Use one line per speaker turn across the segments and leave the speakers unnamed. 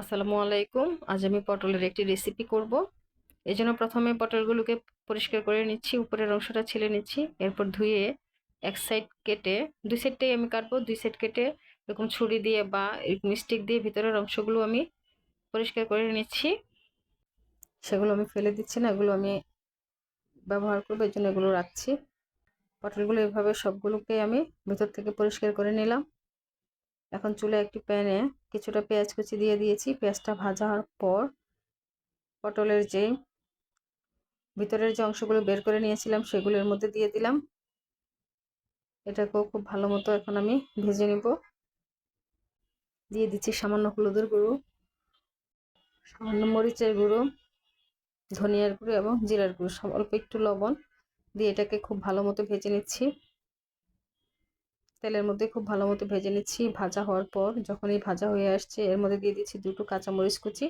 আসসালামু আলাইকুম। আজ আমি পটলের একটি রেসিপি করব। এই জন্য প্রথমে পটলগুলোকে পরিষ্কার করে নিচ্ছি, উপরের অংশটা ছিলে নিচ্ছি, এরপর ধুয়ে এক সাইড কেটে, দুই সাইডটাই আমি কাটবো, দুই সাইড কেটে এরকম ছুরি দিয়ে বা এরকম স্টিক দিয়ে ভিতরের অংশগুলো আমি পরিষ্কার করে নিচ্ছি। সেগুলো আমি ফেলে দিচ্ছি না, এগুলো আমি ব্যবহার করব এই জন্য এগুলো রাখছি। পটলগুলো এভাবে সবগুলোকে আমি ভিতর থেকে পরিষ্কার করে নিলাম। এখন চুলে একটি প্যানে কিছুটা পেঁয়াজ কুচি দিয়ে দিয়েছি। পেঁয়াজটা ভাজা হওয়ার পর পটলের যে ভিতরের যে অংশগুলো বের করে নিয়েছিলাম সেগুলোর মধ্যে দিয়ে দিলাম। এটাকেও খুব ভালো মতো এখন আমি ভেজে নিব। দিয়ে দিচ্ছি সামান্য হলুদের গুঁড়ো, সামান্য মরিচের গুঁড়ো, ধনিয়ার গুঁড়ো এবং জিরার গুঁড়ো। অল্প একটু লবণ দিয়ে এটাকে খুব ভালো মতো ভেজে নিচ্ছি। তেলের মধ্যে খুব ভালো মতো ভেজে নিচ্ছি। ভাজা হওয়ার পর যখন এই ভাজা হয়ে আসছে, এর মধ্যে দিয়ে দিচ্ছি দুটো কাঁচামরিচ কুচি।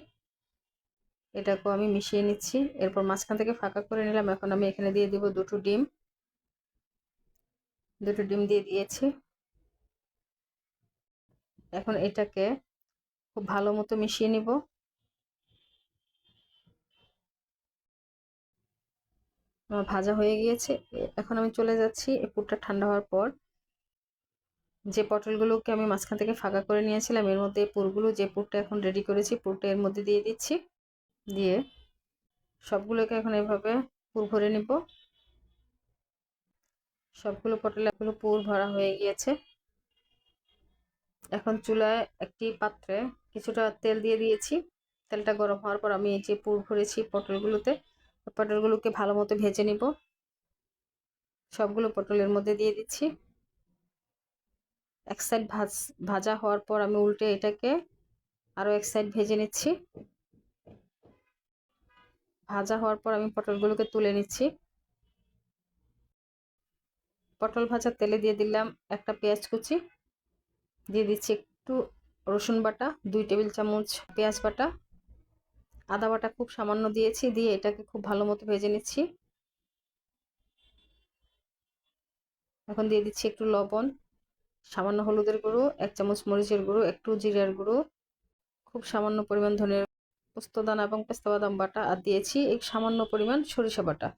এটাকেও আমি মিশিয়ে নিচ্ছি। এরপর মাঝখান থেকে ফাঁকা করে নিলাম। এখন আমি এখানে দিয়ে দিব দুটো ডিম। দুটো ডিম দিয়ে দিয়েছি। এখন এটাকে খুব ভালো মতো মিশিয়ে নিব। আমার ভাজা হয়ে গিয়েছে। এখন আমি চলে যাচ্ছি। এই পুরটা ঠান্ডা হওয়ার পর যে পটলগুলোকে আমি মাঝখান থেকে ফাঁকা করে নিয়েছিলাম, এর মধ্যে পুরগুলো, যে পুরটা এখন রেডি করেছি, পুরটা এর মধ্যে দিয়ে দিচ্ছি। দিয়ে সবগুলোকে এখন এভাবে পুর ভরে নিব। সবগুলো পটল পটলগুলো পুর ভরা হয়ে গিয়েছে। এখন চুলায় একটি পাত্রে কিছুটা তেল দিয়ে দিয়েছি। তেলটা গরম হওয়ার পর আমি এই যে পুর ভরেছি পটলগুলোতে, পটলগুলোকে ভালো মতো ভেজে নিব। সবগুলো পটলের মধ্যে দিয়ে দিচ্ছি। এক সাইড ভাজ, ভাজা হওয়ার পর আমি উল্টে এটাকে আরও এক সাইড ভেজে নিচ্ছি। ভাজা হওয়ার পর আমি পটলগুলোকে তুলে নিচ্ছি। পটল ভাজা তেলে দিয়ে দিলাম একটা পেঁয়াজ কুচি। দিয়ে দিচ্ছি একটু রসুন বাটা, দুই টেবিল চামচ পেঁয়াজ বাটা। আদা বাটা খুব সামান্য দিয়েছি, দিয়ে এটাকে খুব ভালো মতো ভেজে নিচ্ছি। এখন দিয়ে দিচ্ছি একটু লবণ। সামান্য হলুদের গুঁড়ো, এক চামচ মরিচের গুঁড়ো, একটু জিরার গুঁড়ো, খুব সামান্য পরিমাণ ধনের পোস্তদানা এবং পেস্তা বাদাম বাটা, আর দিয়েছি এক সামান্য পরিমাণ সরিষা বাটা।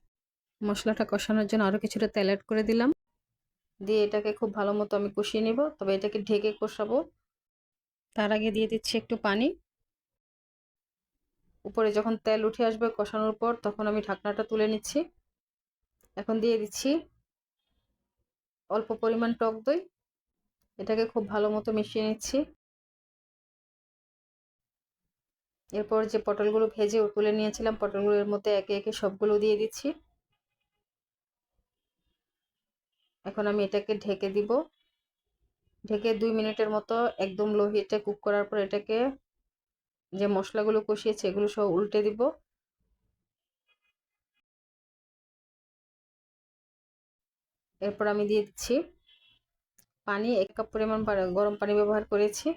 মশলাটা কষানোর জন্য আরও কিছুটা তেল অ্যাড করে দিলাম। দিয়ে এটাকে খুব ভালো মতো আমি কষিয়ে নিব। তবে এটাকে ঢেকে কষাবো। তার আগে দিয়ে দিচ্ছি একটু পানি। উপরে যখন তেল উঠে আসবে কষানোর পর তখন আমি ঢাকনাটা তুলে নিচ্ছি। এখন দিয়ে দিচ্ছি অল্প পরিমাণ টক দই। এটাকে খুব ভালো মতো মিশিয়ে নিচ্ছি। এরপর যে পটলগুলো ভেজে তুলে নিয়েছিলাম, পটলগুলোর মধ্যে একে একে সবগুলো দিয়ে দিচ্ছি। এখন আমি এটাকে ঢেকে দিব। ঢেকে দুই মিনিটের মতো একদম লো হিটে কুক করার পর এটাকে যে মশলাগুলো কষিয়েছে, এগুলো সব উল্টে দিব। এরপর আমি দিয়ে দিচ্ছি পানি, এক কাপ পরিমাণ গরম পানি ব্যবহার করেছি।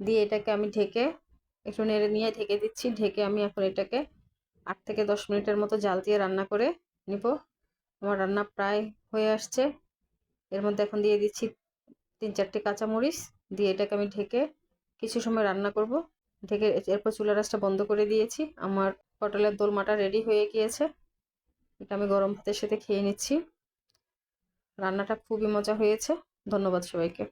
দিয়ে এটাকে আমি ঢেকে একটু নেড়ে নিয়ে ঢেকে দিচ্ছি। ঢেকে আমি এখন এটাকে আট থেকে দশ মিনিটের মতো জাল দিয়ে রান্না করে নিব। আমার রান্না প্রায় হয়ে আসছে। এর মধ্যে এখন দিয়ে দিচ্ছি তিন চারটে কাঁচামরিচ। দিয়ে এটাকে আমি ঢেকে কিছু সময় রান্না করব। ঢেকে এরপর চুলা রাসটা বন্ধ করে দিয়েছি। আমার পটলের দোলমাটা রেডি হয়ে গিয়েছে। এটা আমি গরম ভাতের সাথে খেয়ে নিচ্ছি। রান্নাটা খুবই মজা হয়েছে। ধন্যবাদ সবাইকে।